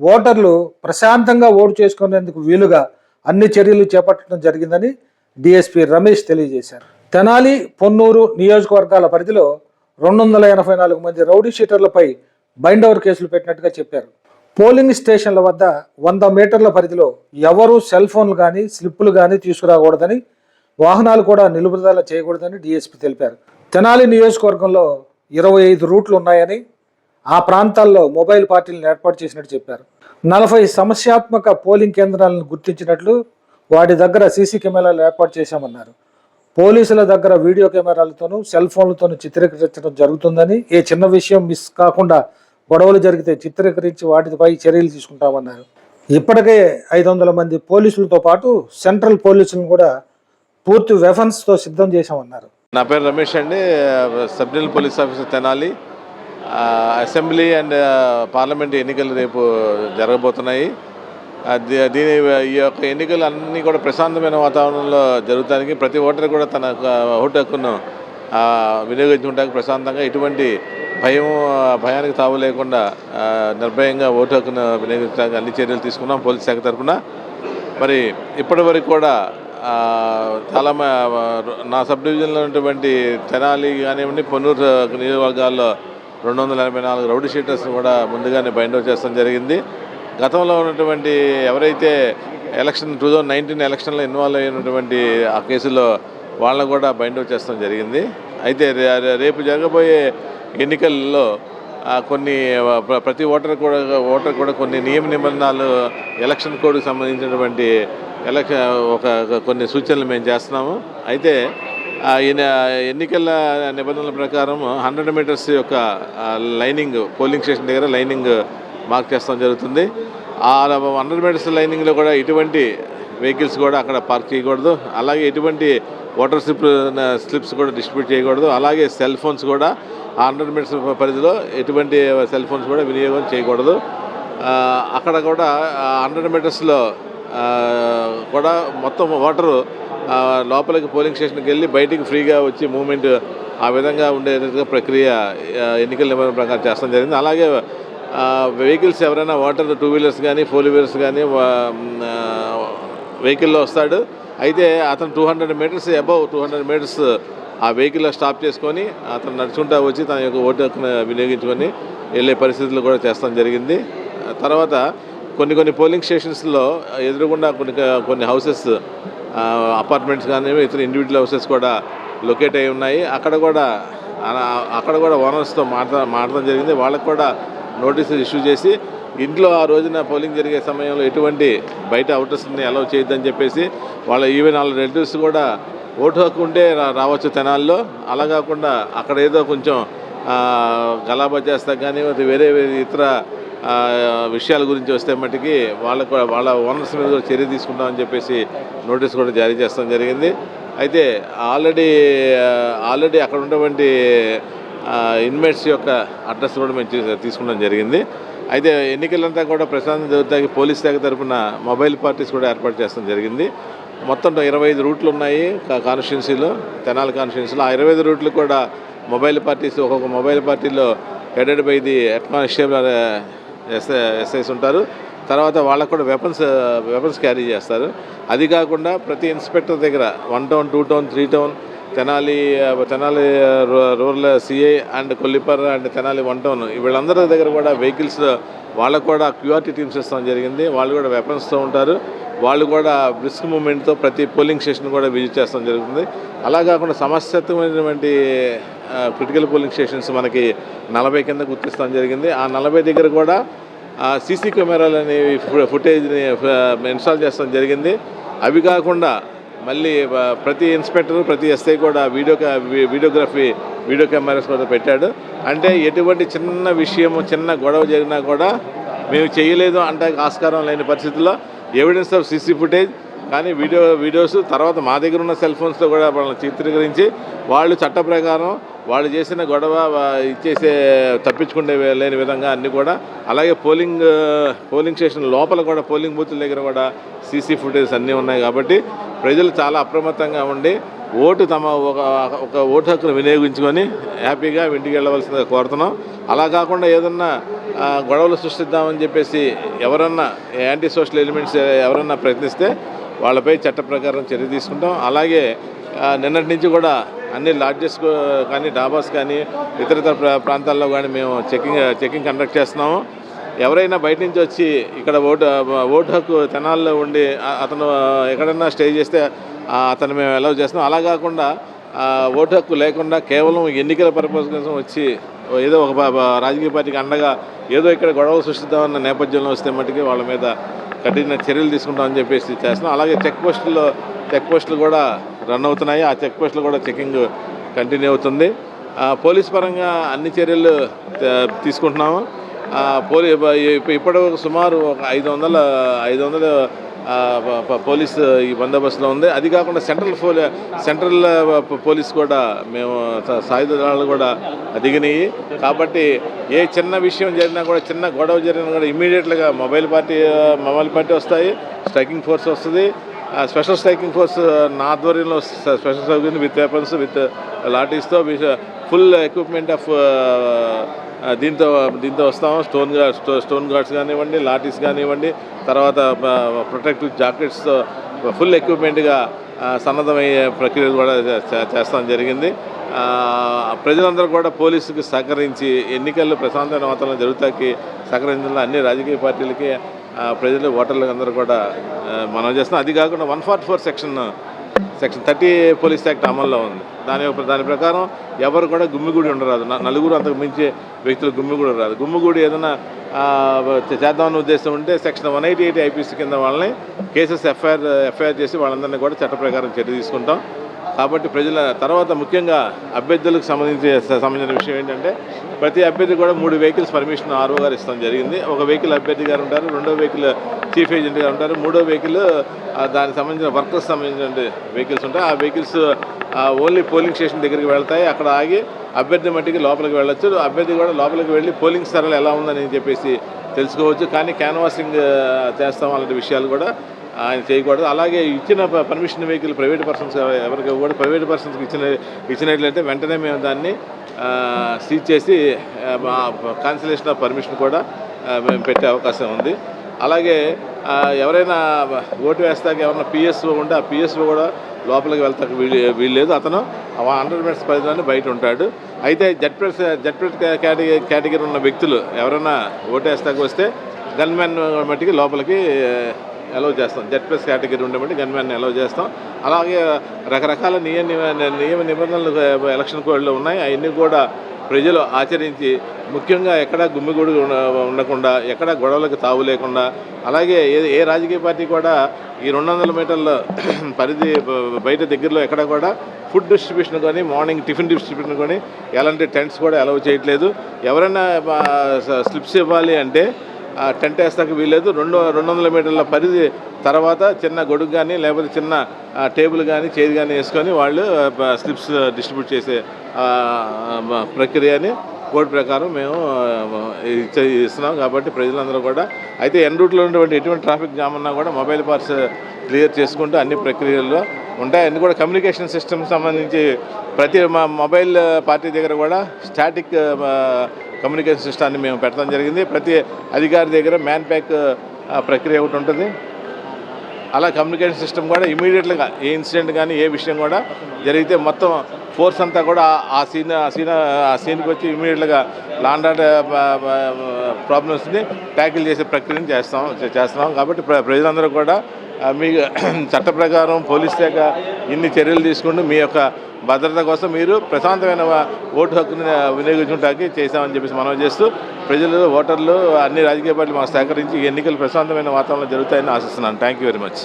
ఓటర్లు ప్రశాంతంగా ఓటు చేసుకునేందుకు వీలుగా అన్ని చర్యలు చేపట్టడం జరిగిందని డిఎస్పి రమేష్ తెలియజేశారు. తెనాలి పొన్నూరు నియోజకవర్గాల పరిధిలో రెండు వందల ఎనభై నాలుగు మంది రౌడీ షీటర్లపై బైండ్ ఓవర్ కేసులు పెట్టినట్టుగా చెప్పారు. పోలింగ్ స్టేషన్ల వద్ద వంద మీటర్ల పరిధిలో ఎవరూ సెల్ ఫోన్లు కానీ స్లిప్పులు కానీ తీసుకురాకూడదని వాహనాలు కూడా నిలుపుదల చేయకూడదని డిఎస్పి తెలిపారు. తెనాలి నియోజకవర్గంలో ఇరవై ఐదు రూట్లు ఉన్నాయని ఆ ప్రాంతాల్లో మొబైల్ పార్టీలను ఏర్పాటు చేసినట్టు చెప్పారు. నలభై సమస్యాత్మక పోలింగ్ కేంద్రాలను గుర్తించినట్లు వాటి దగ్గర సీసీ కెమెరాలు ఏర్పాటు చేశామన్నారు. పోలీసుల దగ్గర వీడియో కెమెరాలతోనూ సెల్ ఫోన్లతోనూ చిత్రీకరించడం జరుగుతుందని ఏ చిన్న విషయం మిస్ కాకుండా గొడవలు జరిగితే చిత్రీకరించి వాటిపై చర్యలు తీసుకుంటామన్నారు. ఇప్పటికే ఐదు వందల మంది పోలీసులతో పాటు సెంట్రల్ పోలీసులను కూడా పూర్తి వెఫన్స్తో సిద్ధం చేశామన్నారు. నా పేరు రమేష్ అండి సబ్జిల్ police officer Tenali. Assembly and parliament ఎన్నికలు రేపు జరగబోతున్నాయి. దీ- దీని ఈ యొక్క ఎన్నికలు అన్నీ కూడా ప్రశాంతమైన వాతావరణంలో జరుగుతానికి ప్రతి ఓటర్ కూడా తన ఓటు హక్కును వినియోగించుకుంటానికి ప్రశాంతంగా ఎటువంటి భయం భయానికి తావు లేకుండా నిర్భయంగా ఓటు హక్కును వినియోగించడానికి అన్ని చర్యలు తీసుకున్నాం పోలీస్ శాఖ తరఫున. మరి ఇప్పటి వరకు కూడా చాలా మ- నా సబ్ డివిజన్లో ఉన్నటువంటి తెనాలి కానివ్వండి పొన్నూరు నియోజకవర్గాల్లో రెండు వందల ఎనభై నాలుగు రౌడీ షీటర్స్ కూడా ముందుగానే బైండ్ అవుట్ చేస్తాం జరిగింది. గతంలో ఉన్నటువంటి ఎవరైతే ఎలక్షన్ టూ థౌజండ్ నైన్టీన్ ఎలక్షన్లో ఇన్వాల్వ్ అయినటువంటి ఆ కేసులో వాళ్ళని కూడా బైండ్ అవుట్ చేస్తాం జరిగింది. అయితే రేపు జరగబోయే ఎన్నికల్లో కొన్ని ప్ర- ప్రతి ఓటర్ కూడా ఓటర్ కూడా కొన్ని నియమ నిబంధనలు ఎలక్షన్ కోడ్కి సంబంధించినటువంటి ఎలక్షన్ ఒక కొన్ని సూచనలు మేము చేస్తున్నాము. అయితే ఎన్నికల నిబంధనల ప్రకారం హండ్రెడ్ మీటర్స్ యొక్క లైనింగ్ పోలింగ్ స్టేషన్ దగ్గర లైనింగ్ మార్క్ చేస్తాం జరుగుతుంది. ఆ హండ్రెడ్ మీటర్స్ లైనింగ్లో కూడా ఎటువంటి వెహికల్స్ కూడా అక్కడ పార్క్ చేయకూడదు. అలాగే ఎటువంటి వాటర్ స్లిప్ స్లిప్స్ కూడా డిస్ట్రిబ్యూట్ చేయకూడదు. అలాగే సెల్ ఫోన్స్ కూడా ఆ హండ్రెడ్ మీటర్స్ పరిధిలో ఎటువంటి సెల్ ఫోన్స్ కూడా వినియోగం చేయకూడదు. అక్కడ కూడా హండ్రెడ్ మీటర్స్లో కూడా మొత్తం వాటరు లోపలికి పోలింగ్ స్టేషన్కి వెళ్ళి బయటికి ఫ్రీగా వచ్చి మూమెంట్ ఆ విధంగా ఉండేటట్టుగా ప్రక్రియ ఎన్నికల నిబంధన ప్రకారం చేస్తాం జరిగింది. అలాగే వెహికల్స్ ఎవరైనా వాటర్ టూ వీలర్స్ కానీ ఫోర్ వీలర్స్ కానీ వెహికల్లో వస్తాడు. అయితే అతను two hundred metres above two hundred metres ఆ వెహికల్లో స్టాప్ చేసుకొని అతను నడుచుకుంటా వచ్చి తన యొక్క ఓటు హక్కును వినియోగించుకొని వెళ్ళే పరిస్థితులు కూడా చేస్తాం జరిగింది. తర్వాత కొన్ని కొన్ని పోలింగ్ స్టేషన్స్లో ఎదురుగుండా కొన్ని కొన్ని హౌసెస్ అపార్ట్మెంట్స్ కానీ ఇతర ఇండివిజువల్ హౌసెస్ కూడా లొకేట్ అయి ఉన్నాయి. అక్కడ కూడా అక్కడ కూడా ఓనర్స్తో మాట్లా మాట్లాడడం జరిగింది. వాళ్ళకు కూడా నోటీసులు ఇష్యూ చేసి ఇంట్లో ఆ రోజున పోలింగ్ జరిగే సమయంలో ఎటువంటి బయట అవుటర్స్ని అలౌ చేయొద్దని చెప్పేసి వాళ్ళ ఈవెన్ వాళ్ళ రిలేటివ్స్ కూడా ఓటు హక్కు ఉంటే రా- రావచ్చు తెనాల్లో. అలా కాకుండా అక్కడ ఏదో కొంచెం గలాబా చేస్తా కానీ వేరే వేరే ఇతర విషయాల గురించి వస్తే మట్టుకి వాళ్ళకు కూడా- వాళ్ళ ఓనర్స్ మీద కూడా చర్య తీసుకుంటామని చెప్పేసి నోటీస్ కూడా జారీ చేస్తాం జరిగింది. అయితే ఆల్రెడీ ఆల్రెడీ అక్కడ ఉన్నటువంటి ఇన్మేట్స్ యొక్క అడ్రస్ కూడా మేము తీసుకోవడం జరిగింది. అయితే ఎన్నికలంతా కూడా ప్రశాంతం జరుగుతాయి పోలీస్ శాఖ తరఫున మొబైల్ పార్టీస్ కూడా ఏర్పాటు చేస్తాం జరిగింది. మొత్తం ఇరవై ఐదు రూట్లు ఉన్నాయి కాన్స్టిట్యున్సీలో తెనాలి కాన్స్టిట్యున్సీలో. ఆ ఇరవై ఐదు రూట్లు కూడా మొబైల్ పార్టీస్ ఒక్కొక్క మొబైల్ పార్టీలో headed by the head SI SIs ఉంటారు. తర్వాత వాళ్ళకు కూడా వెపన్స్ వెపన్స్ క్యారీ చేస్తారు. అది కాకుండా ప్రతి ఇన్స్పెక్టర్ దగ్గర one town two town three town Tenali Tenali rural CI and Kollipara and Tenali one town వీళ్ళందరి దగ్గర కూడా వెహికల్స్ వాళ్ళకు కూడా క్యూఆర్టీ టీమ్స్ ఇస్తాం జరిగింది. వాళ్ళు కూడా వెపన్స్తో ఉంటారు. వాళ్ళు కూడా బ్రిస్క్ మూమెంట్తో ప్రతి పోలింగ్ స్టేషన్ కూడా విజిట్ చేస్తాం జరుగుతుంది. అలా కాకుండా సమస్యాత్మకమైనటువంటి క్రిటికల్ పోలింగ్ స్టేషన్స్ మనకి నలభై కింద గుర్తిస్తాం జరిగింది. ఆ నలభై దగ్గర కూడా సీసీ కెమెరాలు అనేవి ఫుటేజ్ని ఇన్స్టాల్ చేస్తాం జరిగింది. అవి కాకుండా మళ్ళీ ప్రతి ఇన్స్పెక్టర్ ప్రతి ఎస్ఐ కూడా వీడియో వీడియోగ్రఫీ వీడియో కెమెరాస్ కూడా పెట్టాడు. అంటే ఎటువంటి చిన్న విషయము చిన్న గొడవ జరిగినా కూడా మేము చేయలేదు అంటే ఆస్కారం లేని పరిస్థితుల్లో ఎవిడెన్స్ ఆఫ్ సీసీ ఫుటేజ్ కానీ వీడియో వీడియోస్ తర్వాత మా దగ్గర ఉన్న సెల్ ఫోన్స్తో కూడా వాళ్ళని చిత్రీకరించి వాళ్ళు చట్ట ప్రకారం వాళ్ళు చేసిన గొడవ ఇచ్చేసే తప్పించుకునే లేని విధంగా అన్నీ కూడా అలాగే పోలింగ్ పోలింగ్ స్టేషన్ లోపల కూడా పోలింగ్ బూత్ల దగ్గర కూడా సీసీ ఫుటేజ్ అన్నీ ఉన్నాయి కాబట్టి ప్రజలు చాలా అప్రమత్తంగా ఉండి ఓటు తమ ఒక ఒక ఓటు హక్కును వినియోగించుకొని హ్యాపీగా ఇంటికి వెళ్ళవలసిందిగా కోరుతున్నాం. అలా కాకుండా ఏదన్నా గొడవలు సృష్టిద్దామని చెప్పేసి ఎవరన్నా యాంటీ సోషల్ ఎలిమెంట్స్ ఎవరన్నా ప్రయత్నిస్తే వాళ్ళపై చట్ట ప్రకారం చర్య తీసుకుంటాం. అలాగే నిన్నటి నుంచి కూడా అన్ని లాడ్జెస్ కానీ డాబాస్ కానీ ఇతరితర ప్రా- ప్రాంతాల్లో కానీ మేము చెకింగ్ చెకింగ్ కండక్ట్ చేస్తున్నాము. ఎవరైనా బయట నుంచి వచ్చి ఇక్కడ ఓటు ఓటు హక్కు తెనాల్లో ఉండి అతను ఎక్కడన్నా స్టే చేస్తే అతను మేము అలౌ చేస్తున్నాం. అలా కాకుండా ఓటు హక్కు లేకుండా కేవలం ఎన్నికల పర్పస్ కోసం వచ్చి ఏదో ఒక రాజకీయ పార్టీకి అండగా ఏదో ఇక్కడ గొడవ సృష్టిద్దామన్న నేపథ్యంలో వస్తే మటుకి వాళ్ళ మీద కఠిన చర్యలు తీసుకుంటామని చెప్పేసి చేస్తున్నాం. అలాగే చెక్ పోస్టుల్లో చెక్ పోస్టులు కూడా రన్ అవుతున్నాయి. ఆ చెక్ పోస్టులు కూడా చెకింగ్ కంటిన్యూ అవుతుంది. పోలీస్ పరంగా అన్ని చర్యలు తీసుకుంటున్నాము. పోలీ ఇప్పటి వరకు సుమారు ఒక ఐదు వందల ఐదు వందల పోలీస్ ఈ బందోబస్తులో ఉంది. అది కాకుండా సెంట్రల్ పోలీ సెంట్రల్ పోలీస్ కూడా మేము సాయుధ దళాలు కూడా దిగినాయి. కాబట్టి ఏ చిన్న విషయం జరిగినా కూడా చిన్న గొడవ జరిగినా కూడా ఇమీడియట్గా మొబైల్ పార్టీ మొబైల్ పార్టీ వస్తాయి. స్ట్రైకింగ్ ఫోర్స్ వస్తుంది. స్పెషల్ స్ట్రైకింగ్ ఫోర్స్ నా ఆధ్వర్యంలో special striking with weapons with లాఠీస్తో full equipment of దీంతో దీంతో వస్తాము. స్టోన్ స్టోన్ గార్డ్స్ కానివ్వండి లాఠీస్ కానివ్వండి తర్వాత ప్రొటెక్టివ్ జాకెట్స్తో ఫుల్ ఎక్విప్మెంట్గా సన్నద్ధమయ్యే ప్రక్రియ కూడా చేస్తాం జరిగింది. ప్రజలందరూ కూడా పోలీసుకి సహకరించి ఎన్నికల్లో ప్రశాంతమైన వాతావరణం జరుగుతాకి సహకరించిన అన్ని రాజకీయ పార్టీలకి ప్రజలు ఓటర్లు అందరూ కూడా మనం చేస్తున్నాం అది కాకుండా one forty four section section thirty police act అమల్లో ఉంది. దాని దాని ప్రకారం ఎవరు కూడా గుమ్మిగూడి ఉండరాదు. నలుగురు అంతకు మించి వ్యక్తులు గుమ్మిగూడి రాదు గుమ్మిగూడి ఏదైనా చేద్దామన్న ఉద్దేశం ఉంటే section one eighty eight IPC కింద వాళ్ళని కేసెస్ ఎఫ్ఐఆర్ ఎఫ్ఐఆర్ చేసి వాళ్ళందరినీ కూడా చట్ట ప్రకారం చర్య తీసుకుంటాం. కాబట్టి ప్రజల తర్వాత ముఖ్యంగా అభ్యర్థులకు సంబంధించి సంబంధించిన విషయం ఏంటంటే ప్రతి అభ్యర్థి కూడా మూడు వెహికల్స్ పర్మిషన్ ఆర్ఓ గారు ఇస్తాం జరిగింది. ఒక వెహికల్ అభ్యర్థి గారు ఉంటారు రెండో వెహికల్ చీఫ్ ఏజెంట్ గారు ఉంటారు మూడో వెహికల్ దానికి సంబంధించిన వర్కర్స్ సంబంధించిన వెహికల్స్ ఉంటాయి. ఆ వెహికల్స్ ఓన్లీ పోలింగ్ స్టేషన్ దగ్గరికి వెళ్తాయి. అక్కడ ఆగి అభ్యర్థి మట్టికి లోపలికి వెళ్ళొచ్చు. అభ్యర్థి కూడా లోపలికి వెళ్ళి పోలింగ్ స్థలాలు ఎలా ఉందని చెప్పేసి తెలుసుకోవచ్చు. కానీ క్యాన్వాసింగ్ చేస్తాం అలాంటి విషయాలు కూడా ఆయన చేయకూడదు. అలాగే ఇచ్చిన పర్మిషన్ వెహికల్ ప్రైవేట్ పర్సన్స్ ఎవరికి కూడా ప్రైవేట్ పర్సన్స్కి ఇచ్చిన ఇచ్చినట్లయితే వెంటనే మేము దాన్ని సీజ్ చేసి కాన్సలేషన్ ఆఫ్ పర్మిషన్ కూడా మేము పెట్టే అవకాశం ఉంది. అలాగే ఎవరైనా ఓటు వేస్తాక ఎవరైనా పిఎస్ఓ ఉంటే ఆ పిఎస్ఓ కూడా లోపలికి వెళ్తాక వీలు వీల్లేదు. అతను హండ్రెడ్ మీటర్స్ పరిధిలోనే బయట ఉంటాడు. అయితే జడ్పెట్ జడ్పెట్ కేటగిరీ కేటగిరీ ఉన్న వ్యక్తులు ఎవరైనా ఓటు వేస్తాక వస్తే గన్మెన్ మట్టికి లోపలికి అలౌ చేస్తాం. జెడ్ ప్లస్ కేటగిరీ ఉండబట్టి గన్మ్యాన్ అలౌ చేస్తాం. అలాగే రకరకాల నియమ నియమ నిబంధనలు ఎలక్షన్ కోడ్లో ఉన్నాయి. అవన్నీ కూడా ప్రజలు ఆచరించి ముఖ్యంగా ఎక్కడ గుమ్మిగూడు ఉండకుండా ఎక్కడ గొడవలకు తావు లేకుండా అలాగే ఏ ఏ రాజకీయ పార్టీ కూడా ఈ రెండు వందల మీటర్ల పరిధి బయట దగ్గరలో ఎక్కడ కూడా ఫుడ్ డిస్ట్రిబ్యూషన్ కానీ మార్నింగ్ టిఫిన్ డిస్ట్రిబ్యూషన్ కానీ ఎలాంటి టెంట్స్ కూడా అలౌ చేయట్లేదు. ఎవరైనా స్లిప్స్ ఇవ్వాలి అంటే టెంట్ వేస్తాక వీలేదు రెండు రెండు వందల మీటర్ల పరిధి తర్వాత చిన్న గొడుగు కానీ లేకపోతే చిన్న టేబుల్ కానీ చేతి కానీ వేసుకొని వాళ్ళు స్లిప్స్ డిస్ట్రిబ్యూట్ చేసే ప్రక్రియని కోడ్ ప్రకారం మేము ఇస్తున్నాం. కాబట్టి ప్రజలందరూ కూడా అయితే ఎన్ రూట్లో ఉన్నటువంటి ఎటువంటి ట్రాఫిక్ జామ్ ఉన్నా కూడా మొబైల్ పార్ట్స్ క్లియర్ చేసుకుంటూ అన్ని ప్రక్రియల్లో ఉంటాయి. అన్ని కూడా కమ్యూనికేషన్ సిస్టమ్ సంబంధించి ప్రతి మా మొబైల్ పార్టీ దగ్గర కూడా స్టాటిక్ కమ్యూనికేషన్ సిస్టాన్ని మేము పెట్టడం జరిగింది. ప్రతి అధికారి దగ్గర మ్యాన్ ప్యాక్ ప్రక్రియ ఒకటి ఉంటుంది. అలా కమ్యూనికేషన్ సిస్టమ్ కూడా ఇమీడియట్గా ఏ ఇన్సిడెంట్ కానీ ఏ విషయం కూడా జరిగితే మొత్తం ఫోర్స్ అంతా కూడా ఆ సీన్ ఆ సీన్ ఆ సీన్కి వచ్చి ఇమీడియట్గా లాండ్ ఆర్డర్ ప్రాబ్లమ్స్ని ట్యాకిల్ చేసే ప్రక్రియను చేస్తాం చేస్తున్నాం. కాబట్టి ప్ర- ప్రజలందరూ కూడా మీ చట్ట ప్రకారం పోలీస్ శాఖ ఇన్ని చర్యలు తీసుకుంటూ మీ యొక్క భద్రత కోసం మీరు ప్రశాంతమైన ఓటు హక్కుని వినియోగించుకుంటానికి చేశామని చెప్పేసి మనం చేస్తూ ప్రజలు ఓటర్లు అన్ని రాజకీయ పార్టీలు మాకు సహకరించి ఎన్నికలు ప్రశాంతమైన వాతావరణంలో జరుగుతాయని ఆశిస్తున్నాను. Thank you very much